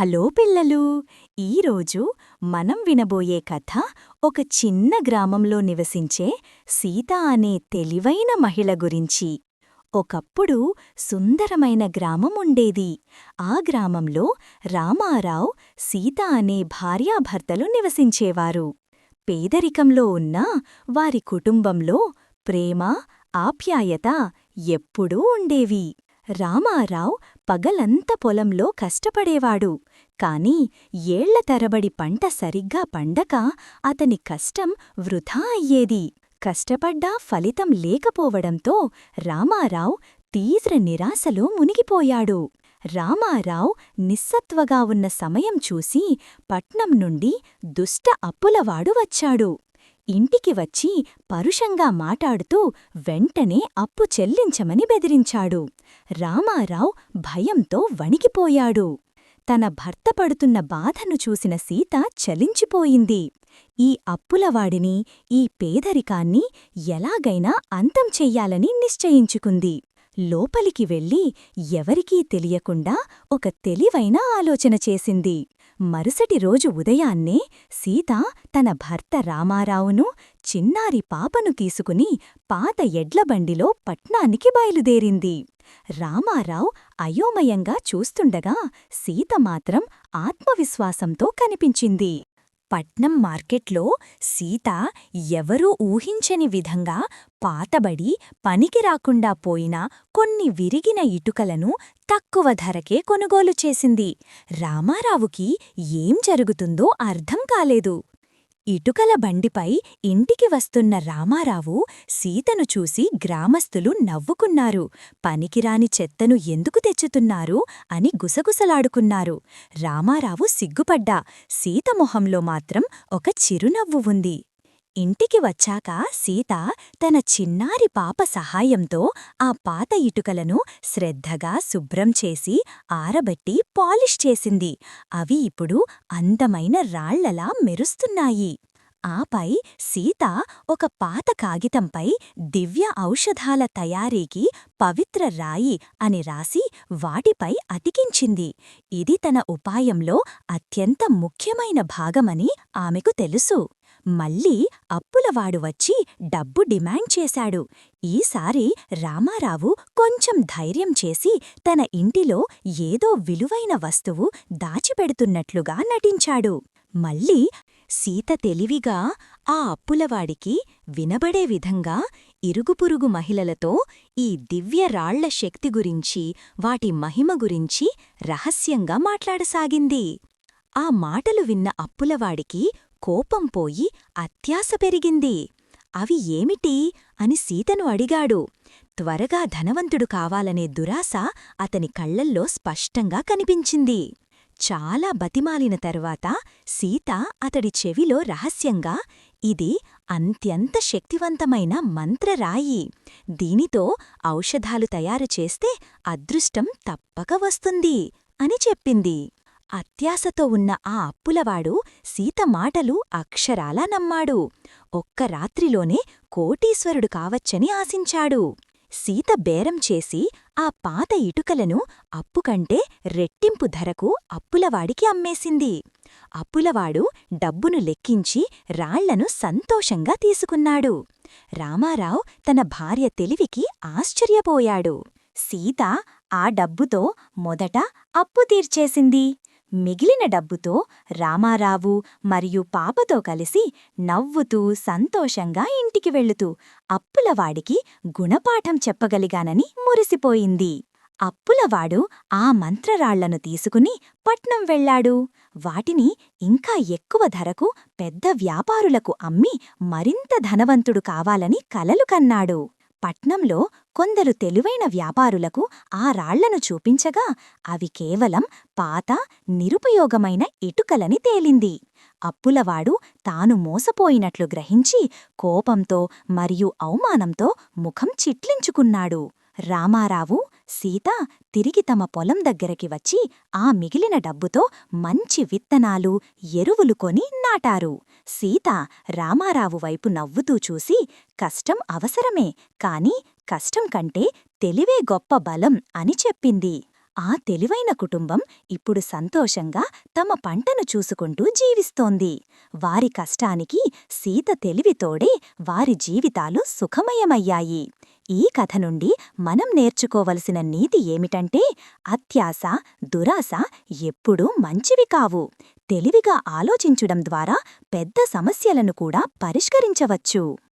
Hello పిల్లలు! ఈరోజు మనం వినబోయే కథ ఒక చిన్న గ్రామంలో నివసించే సీత అనే తెలివైన మహిళ గురించి. ఒకప్పుడు సుందరమైన గ్రామం ఉండేది. ఆ గ్రామంలో రామారావు సీత అనే భార్యాభర్తలు నివసించేవారు. పేదరికంలో ఉన్న వారి కుటుంబంలో ప్రేమ ఆప్యాయత ఎప్పుడూ ఉండేవి. రామారావు పగలంత పొలంలో కష్టపడేవాడు. కాని ఏళ్ళ తరబడి పంట సరిగ్గా పండక అతని కష్టం వృధా అయ్యేది. కష్టపడ్డా ఫలితం లేకపోవడంతో రామారావు తీవ్ర నిరాశలో మునిగిపోయాడు. రామారావు నిస్సత్వగా ఉన్న సమయం చూసి పట్నం నుండి దుష్ట అప్పులవాడు వచ్చాడు. ఇంటికి వచ్చి పరుషంగా మాటాడుతూ వెంటనే అప్పు చెల్లించమని బెదిరించాడు. రామారావు భయంతో వణికిపోయాడు. తన భర్త పడుతున్న బాధను చూసిన సీత చలించిపోయింది. ఈ అప్పులవాడిని ఈ పేదరికాన్ని ఎలాగైనా అంతం చెయ్యాలని నిశ్చయించుకుంది. లోపలికి వెళ్ళి ఎవరికీ తెలియకుండా ఒక తెలివైన ఆలోచన చేసింది. మరుసటి రోజు ఉదయాన్నే సీత తన భర్త రామారావును చిన్నారి పాపను తీసుకుని పాత ఎడ్లబండిలో పట్నానికి బయలుదేరింది. రామారావు అయోమయంగా చూస్తుండగా సీత మాత్రం ఆత్మవిశ్వాసంతో కనిపించింది. పట్నం మార్కెట్లో సీత ఎవరూ ఊహించని విధంగా పాతబడి పనికి రాకుండా పోయిన కొన్ని విరిగిన ఇటుకలను తక్కువ ధరకే కొనుగోలు చేసింది. రామారావుకి ఏం జరుగుతుందో అర్థం కాలేదు. ఇటుకల బండిపై ఇంటికి వస్తున్న రామారావు సీతను చూసి గ్రామస్తులు నవ్వుకున్నారు. పనికిరాని చెత్తను ఎందుకు తెచ్చుతున్నారు అని గుసగుసలాడుకున్నారు. రామారావు సిగ్గుపడ్డా. సీత మొహంలో మాత్రం ఒక చిరునవ్వు ఉంది. ఇంటికి వచ్చాక సీత తన చిన్నారి పాప సహాయంతో ఆ పాత ఇటుకలను శ్రద్ధగా శుభ్రం చేసి ఆరబెట్టి పాలిష్ చేసింది. అవి ఇప్పుడు అందమైన రాళ్ళలా మెరుస్తున్నాయి. ఆపై సీత ఒక పాత కాగితంపై దివ్య ఔషధాల తయారీకి పవిత్ర రాయి అని రాసి వాటిపై అతికించింది. ఇది తన ఉపాయంలో అత్యంత ముఖ్యమైన భాగమని ఆమెకు తెలుసు. మళ్ళీ అప్పులవాడు వచ్చి డబ్బు డిమాండ్ చేశాడు. ఈసారి రామారావు కొంచెం ధైర్యం చేసి తన ఇంటిలో ఏదో విలువైన వస్తువు దాచిపెడుతున్నట్లుగా నటించాడు. మళ్ళీ సీత తెలివిగా ఆ అప్పులవాడికి వినబడే విధంగా ఇరుగుపురుగు మహిళలతో ఈ దివ్య రాళ్ళ శక్తి గురించి వాటి మహిమ గురించి రహస్యంగా మాట్లాడసాగింది. ఆ మాటలు విన్న అప్పులవాడికి కోపం పోయి అత్యాశ పెరిగింది. అవి ఏమిటి? అని సీతను అడిగాడు. త్వరగా ధనవంతుడు కావాలనే దురాశ అతని కళ్ళల్లో స్పష్టంగా కనిపించింది. చాలా బతిమాలిన తర్వాత సీత అతడి చెవిలో రహస్యంగా ఇది అంత్యంత శక్తివంతమైన మంత్రరాయి. దీనితో ఔషధాలు తయారు చేస్తే అదృష్టం తప్పక వస్తుంది అని చెప్పింది. అత్యాశతో ఉన్న ఆ అప్పులవాడు సీత మాటలు అక్షరాలా నమ్మాడు. ఒక్క రాత్రిలోనే కోటీశ్వరుడు కావచ్చని ఆశించాడు. సీత బేరం చేసి ఆ పాత ఇటుకలను అప్పుకంటే రెట్టింపు ధరకు అప్పులవాడికి అమ్మేసింది. అప్పులవాడు డబ్బును లెక్కించి రాళ్ళను సంతోషంగా తీసుకున్నాడు. రామారావు తన భార్య తెలివికి ఆశ్చర్యపోయాడు. సీత ఆ డబ్బుతో మొదట అప్పు తీర్చేసింది. మిగిలిన డబ్బుతో రామారావు మరియు పాపతో కలిసి నవ్వుతూ సంతోషంగా ఇంటికి వెళుతూ అప్పులవాడికి గుణపాఠం చెప్పగలిగానని మురిసిపోయింది. అప్పులవాడు ఆ మంత్రరాళ్ళను తీసుకుని పట్నం వెళ్ళాడు వాటిని ఇంకా ఎక్కువ ధరకు పెద్ద వ్యాపారులకు అమ్మి మరింత ధనవంతుడు కావాలని కలలు కన్నాడు. పట్నంలో కొందరు తెలివైన వ్యాపారులకు ఆ రాళ్ళను చూపించగా అవి కేవలం పాత నిరుపయోగమైన ఇటుకలని తేలింది. అప్పులవాడు తాను మోసపోయినట్లు గ్రహించి కోపంతో మరియు అవమానంతో ముఖం చిట్లించుకున్నాడు. రామారావు సీత తిరిగి తమ పొలం దగ్గరికి వచ్చి ఆ మిగిలిన డబ్బుతో మంచి విత్తనాలు ఎరువులు కొని నాటారు. సీత రామారావు వైపు నవ్వుతూ చూసి కష్టం అవసరమే కాని కష్టం కంటే తెలివే గొప్ప బలం అని చెప్పింది. ఆ తెలివైన కుటుంబం ఇప్పుడు సంతోషంగా తమ పంటను చూసుకుంటూ జీవిస్తోంది. వారి కష్టానికి సీత తెలివితోడే వారి జీవితాలు సుఖమయమయ్యాయి. ఈ కథ నుండి మనం నేర్చుకోవలసిన నీతి ఏమిటంటే అత్యాశ దురాశ ఎప్పుడూ మంచివి కావు. తెలివిగా ఆలోచించడం ద్వారా పెద్ద సమస్యలను కూడా పరిష్కరించవచ్చు.